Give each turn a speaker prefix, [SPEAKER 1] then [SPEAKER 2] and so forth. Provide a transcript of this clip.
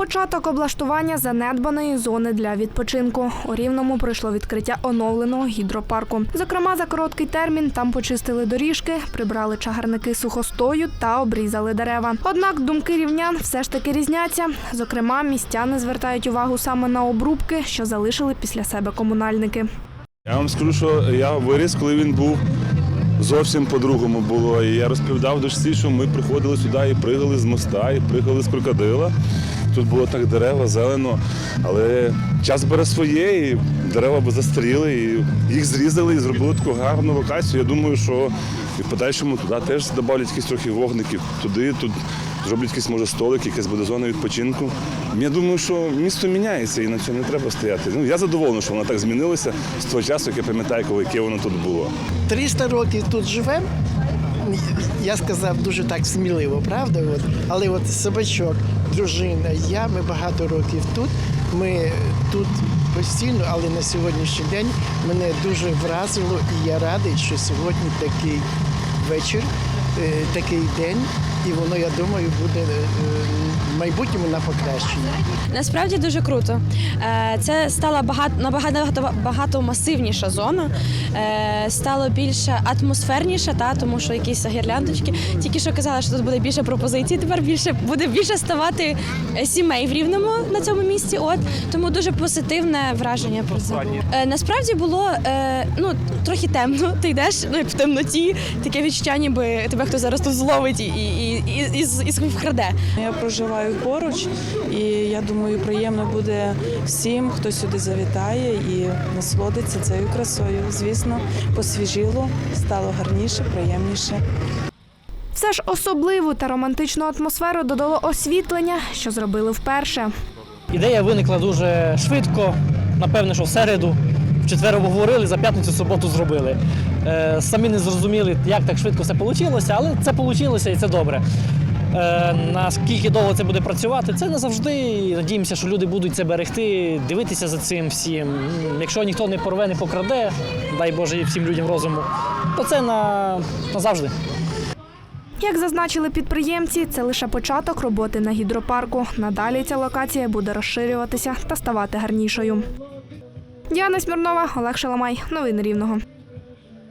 [SPEAKER 1] Початок облаштування занедбаної зони для відпочинку. У Рівному пройшло відкриття оновленого гідропарку. Зокрема, за короткий термін там почистили доріжки, прибрали чагарники сухостою та обрізали дерева. Однак думки рівнян все ж таки різняться. Зокрема, містяни звертають увагу саме на обрубки, що залишили після себе комунальники.
[SPEAKER 2] Я вам скажу, що я виріс, коли він був зовсім по-другому було. І я розповідав дочці, що ми приходили сюди і пригали з моста, і пригали з крокодила. Тут було так дерева, зелено, але час бере своє, і дерева б застаріли, і їх зрізали і зробили таку гарну локацію. Я думаю, що і в подальшому туди теж додавлять якісь трохи вогників. Туди, тут зроблять якийсь може столик, якась буде зона відпочинку. Я думаю, що місто міняється і на цьому не треба стояти. Ну я задоволений, що воно так змінилося з того часу, як я пам'ятаю, коли яке воно тут було.
[SPEAKER 3] 300 років тут живемо. Я сказав дуже так сміливо, правда? От. Але от собачок, дружина, я, ми багато років тут. Ми тут постійно, але на сьогоднішній день мене дуже вразило, і я радий, що сьогодні такий вечір, е, такий день, і воно, я думаю, буде е, майбутньому на покращення.
[SPEAKER 4] Насправді дуже круто. Е, Це стала багато набагато багато масивніша зона, Е, стало більше атмосферніше, та тому що якісь гірляндочки. Тільки що казала, що тут буде більше пропозицій. Тепер більше буде більше ставати е, сімей в рівному на цьому місці. От тому дуже позитивне враження про це. Насправді було ну трохи темно. Ти йдеш ну як в темноті, таке відчуття, ніби тебе хтось зараз тут зловить і, і, і, і, і, і вкраде.
[SPEAKER 5] Я проживаю поруч, і я думаю, приємно буде всім, хто сюди завітає і насолодиться цією красою. Звісно, посвіжило, стало гарніше, приємніше.
[SPEAKER 1] Все ж особливу та романтичну атмосферу додало освітлення, що зробили вперше.
[SPEAKER 6] Ідея виникла дуже швидко. Напевне, що в середу, в четвер обговорили, за п'ятницю суботу зробили. Е, самі не зрозуміли, як так швидко все вийшло, але це вийшло і це добре. Е, наскільки довго це буде працювати, це не завжди. Надіємося, що люди будуть це берегти, дивитися за цим всім. Якщо ніхто не порве, не покраде, дай Боже всім людям розуму, то це на, назавжди.
[SPEAKER 1] Як зазначили підприємці, це лише початок роботи на гідропарку. Надалі ця локація буде розширюватися та ставати гарнішою. Діана Смірнова, Олег Шаламай. Новини Рівного.